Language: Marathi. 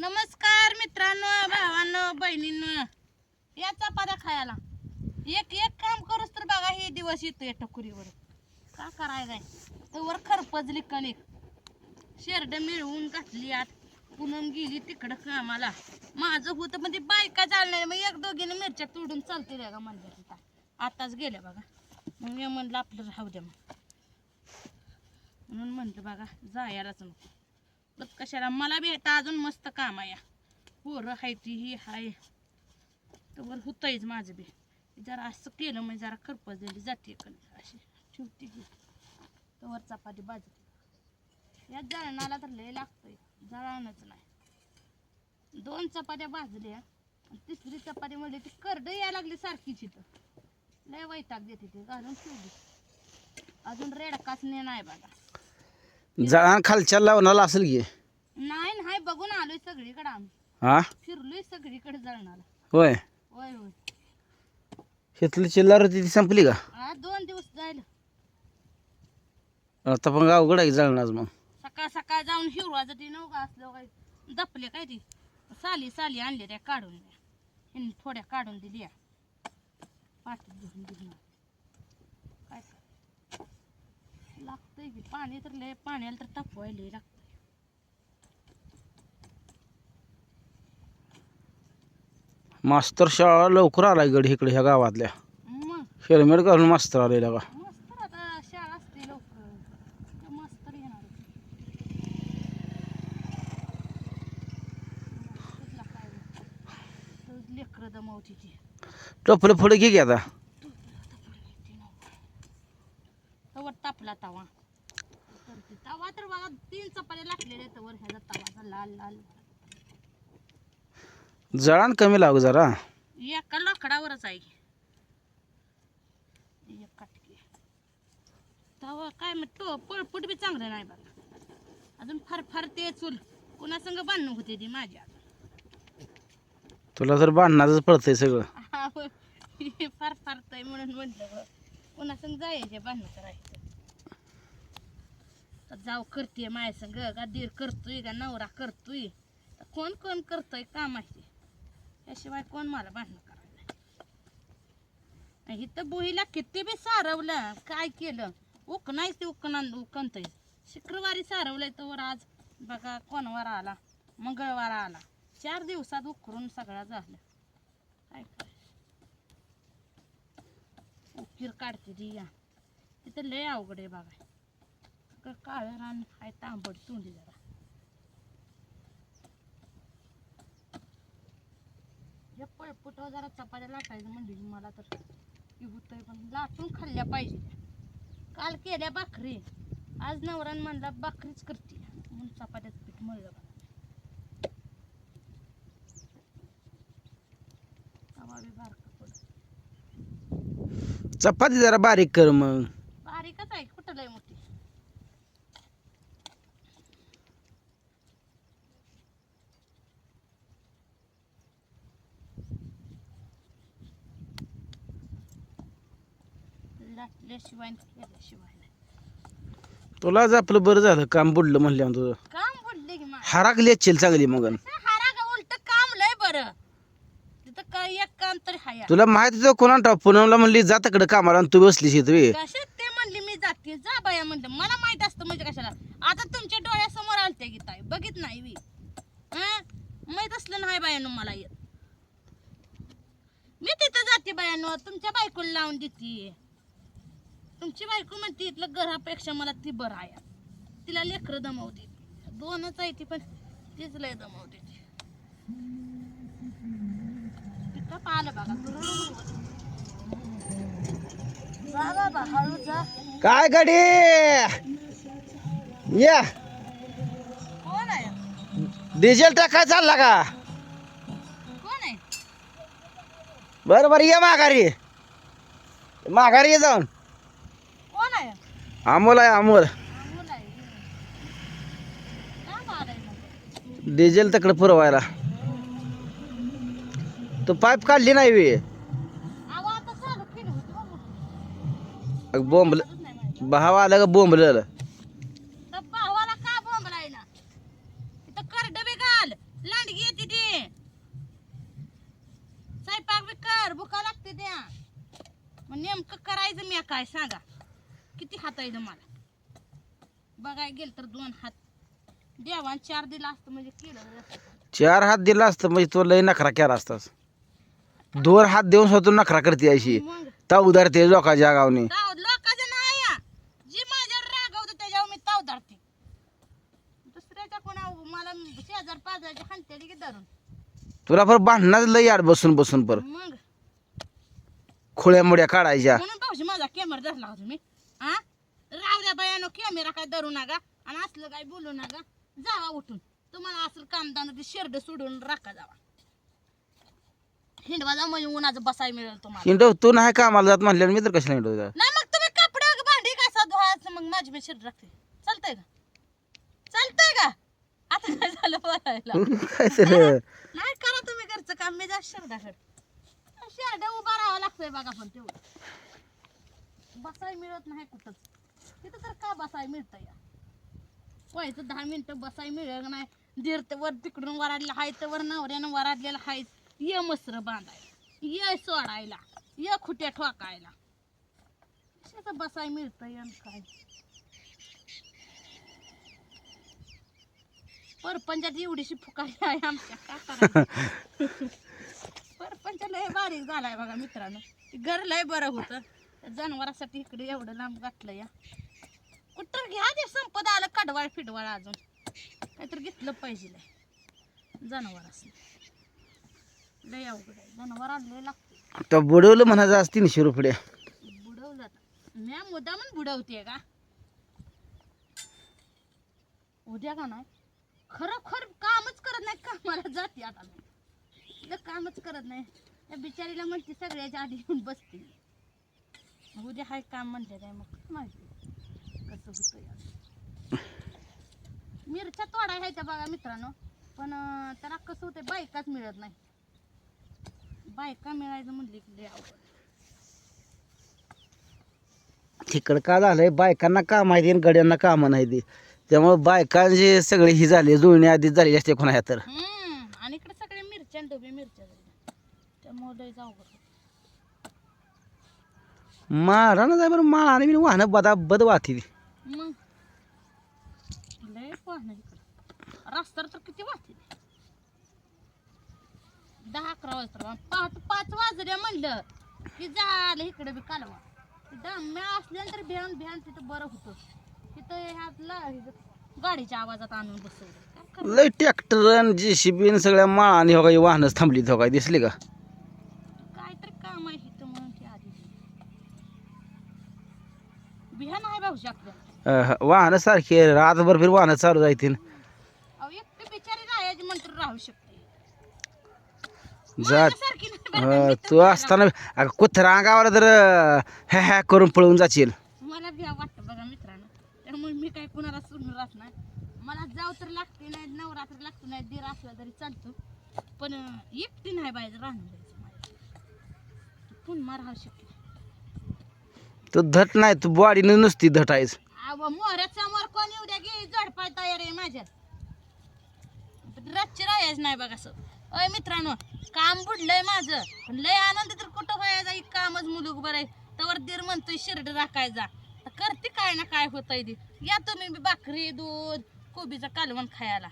नमस्कार मित्रांनो भावांनो बहिणींनो. या चपात्या खायला. एक एक काम करूच तर बघा हे दिवस येतो या टकुरीवर. का करायला तर वर खरपजली कणिक. शेरड मिळवून घातली आत. पुनम गेली तिकडं कामाला. माझं होतं म्हणजे बायका चालणार मग एक दोघीने मिरच्या तोडून चालते का म्हणल्या तिथं आताच गेल्या बघा. मग मी म्हणलं आपलं राहू द्या मग. म्हणून म्हणलं बघा जायलाच नको. कशाला? मला बी आता अजून मस्त काम आहे पोरं हाय ती ही हाय. तर होतंयच माझं बी. जरा असं केलं म्हणजे जरा खरपजलेली जाते अशी ठेवते की वर चपाती भाजते या जळणाला तर लय लागतोय. जळणच नाही. दोन चपात्या भाजल्या. आणि तिसरी चपाती म्हणली ती करड यायला लागली सारखीच इथं. लय वैताग देते ती. घालून ठेवली. अजून रेडकाच नाही बघा जळण खालच्या लावणाला असेल की? नाही नाही बघून आलोय सगळीकडे आम्ही. हा? फिरलोय सगळीकडे जळणाला होय. होय होय. इथली चिल्लार होती ती संपली का? आज दोन दिवस जायला. आता पण अवघड आहे जळणाच मग. सकाळ सकाळ जाऊन हिरवाचं ती नव्हतं असलं काय दपले काय ती? साली साली आणले त्या काढून द्या. थोड्या काढून दिल्या. पाठीत धरून दिली काय करायचं? लागतंय की? पाणी तर लय पाण्याला तर तापवायला लय लागतंय. मास्तर शाळा लवकर आलाय गड इकडे ह्या गावातल्या. मग? हेल्मेट घालून मास्तर आलेला का? मस्त आता शाळा असते लवकर. तर मस्त येणार लेकर दमवती ती टोपलं पुढे घे की आता तवर तापला तवा करते. तवा तर बघा तीन चपात्या लागलेल्या आहेत तवर ह्याचा लाल जळण कमी लागू जरा. एका लाकडावरच आहे. एक काटकी. तवा काय मग तो पळपुट बी चांगलं नाही बघा. अजून फार फार ते चूल कुणासंग बांधणं होते ती माझ्या. तुला तर बांधणारच पडतंय सगळं. हा, होय. हे फार फारतय म्हणून म्हटलं बघ. कुणासंग जायचे बांधणं करायचं. तर जाऊ करते माझ्या संग का दीर करतोय का नवरा करतोय. तर कोण कोण करतोय का माहिती? त्याशिवाय कोण मला भांडणं करायला आणि इथं बोहीला किती बी सारवलं काय केलं? उकनायच ते उकना उकणतंय. शुक्रवारी सारवलंय तर आज. बघा कोणवार आला? मंगळवार आला. चार दिवसात उकरून सगळं झालं. काय उकीर काढते ती या. तिथं लय अवघड आहे बघा. काळं रान हाय तांबड तोंडी जरा. हे पळपुटं जरा चपात्या लाटायचं म्हणजे मला तर. होतंय पण लाटून खाल्ल्या पाहिजे काल केल्या भाकरी. आज नवरान म्हणला भाकरीच करते. म्हणून चपात्याचं पीठ मळलं पडत चपाती जरा बारीक कर मग. बारीकच आहे कुठं लय मोठी? आणि केल्याशिवाय नाही तुलाच आपलं बरं झालं काम बुडलं म्हणल्यावर तुझं. काम बुडले की हराकली चिल चांगली मग. हारा का उलट काम लय बरं. तिथं काय एक काम तरी हाया. तुला माहिती होतं कोणा पुनमला म्हणली जा तिकडे कामाला आणि तू बसलीस इथं ते म्हणले मी जाते. जा बाया म्हणलं. मला माहीत असतं म्हणजे कशाला. आता तुमच्या डोळ्यासमोर आलते की ताई. बघित नाही मी. हं? माहीत असलं नाही बायानं मला येत मी तिथं जाते बायानं. तुमच्या बायकोला लावून देते. तुमची बायको म्हणते इथलं घरापेक्षा मला ती बरं आहे. तिला लेकरं दमवते. दोनच आहे ती पण तीच लय दमवते ती. तिथं पाहिलं बघा. जा बाबा हळू जा. काय गाडी? या. कोण आहे? डिझेल टाकाय चालला का? कोण आहे? बरं बरं ये माघारी. माघारी ये जाऊन. अमोल आहे अमोल. डिझेल तकडे पुरवायला. तू पाईप काढली नाही वे बोंबल भाव आला का बोंबल बी कर भुका लागते नेमकं करायचं मी काय सांगा. किती हात आहे मला? बघाय गेल तर दोन हात. देवान चार दिला असतं म्हणजे केलं. चार हात दिला असतं म्हणजे तो लय नखरा केला असतास दोन हात देऊन स्वतः नखरा करते अशी. मग? ता उदारते लोकांच्या गावने. ताव लोकांचं नाही या. जी माझ्यावर रागवतं त्याच्यावर मी ताव धरते दुसऱ्याच्या कोणा मला शेजार पाजायचे हाणते की धरून. तुला पर भांडणाच लय याड बसून बसून पर. मग? खोळ्या मुड्या काढायच्या. म्हणून माझा कॅमेरा धरला होता मी. हा? राव द्या बायानो कॅमेरा काय धरू नका आणि असलं काय बोलू नका. जावा उठून. तुम्हाला असलं कामदान ते शेरड सोडून राखा जावा. हिंडवा जा म्हणजे उन्हाचं बसाय मिळेल तुम्हाला. हिंडव तू नाही कामाला जात म्हणल्यावर मी तर कशाला हिंडव जा नाही मग तुम्ही कपडे भांडी कसा धुवायचं मग माझी मी शेरड राखते. चालतंय का? चालतंय का? आता काय झालं बोलायला? काय नाही करा तुम्ही घरचं काम. मी जा शेरडाकडे. शेरडा उभा राहावं लागतंय बघा पण तेवढं. बसाय मिळत नाही कुठंच. तिथं तर का बसाय मिळतं या व्हायचं दहा मिनिटं बसाय मिळत नाही. दीर तर वर तिकडून वराडलं हाय तर वर नवऱ्यानं वराडलेलं हाय. ये मसर बांधायला. ये सोडायला. ये खुट्या ठोकायला. कशाचं बसाय मिळतं या काय? परपंचात एवढीशी फुकारी आहे आमच्या. काय करायचं? परपंच लय बारीक झालाय बघा मित्रांनो. घर लय बरं होतं. जनावरासाठी इकडे एवढं लांब गाठलं या. कुठं घ्या ते संपत आलं कडवाळ फिटवाळ अजून. काहीतरी घेतलं पाहिजे लय. जनावरास लय अवघड आहे. जनावर आणले लागते तर बुडवलं म्हणायचं आज तीनशे रुपये. बुडवलं म्या मुद्दामून बुडवते का? उद्या का नाही? खरोखर कामच करत नाही. कामाला जाते आता कामच करत नाही. त्या बिचारीला म्हणते सगळ्याच्या आधी येऊन बसते मग उद्या हाय काम म्हणते काय मग माहिती? कसं होतं मिरच्या तोडाय ह्याच्या बघा मित्रांनो. पण त्याला कसं होतं बायकाच मिळत नाही. बायका मिळायचं म्हणले की तिकडं का झालंय? बायकांना काम आहे आणि गड्यांना कामं नाही ती. त्यामुळे बायकांचे सगळे ही झाले जुळणी आधीच झाली असते कोणा तर. आणि इकडे सगळे मिरच्या डबे मिरच्या. त्यामुळे जाऊ ना जाय बरं माळा आणि वाहनं बदा बद वाहती. मग? लय रस्त्यावर तर किती वाजते दहा अकरा वाजता पहाट पाच वाजल्या म्हणलं. की झालं इकडे बी कालवा. दम्या असल्यानंतर भ्यान भ्यान तिथं बरं होतं. तिथं ह्यातला गाडीच्या आवाजात आणून बसवलं? लय ट्रॅक्टर जे बी सगळ्या माळा आणि हो काही वाहनच थांबली हो दिसली का काय तर काम आहे इथं म्हणून ते आधी भाऊजी आपलं वाहनं सारखी रातभर फिर वाहनं चालू जायतील अहो एकटी बिचारी राहायची म्हणतो राहू शकते. नाही बरं अं, मी तू असताना अगं कुत्रा अंगावर तर हॅ हॅ करून पळून जाशील. मला भ्या वाटतं बघा मित्रांनो. त्यामुळे मी काय कुणाला सोडून राहत नाही. मला जाऊ तर लागते नाही नवरात्र लागतो नाही दीर असला तरी चालतो. पण अं, एकटी नाही पाहिजे राहून द्यायचं माझ्या पुन्हा राहू शकते तू धट नाही तू बॉडीने नुसती धटायच अहो मोहऱ्यासमोर कोण येऊ द्या घे झडपाय तयार आहे माझ्या. रातची राहायच नाही बघा असं. अय मित्रांनो काम बुडलंय माझं. पण लय आनंद तर कुठं व्हायचा? जाई कामच मुलूक बरं आहे. तवर दीर म्हणतोय शिरड राखायचा तर करते काय ना काय होतंय ते. या तुम्ही बी भाकरी दूध कोबीचं कालवण खायला.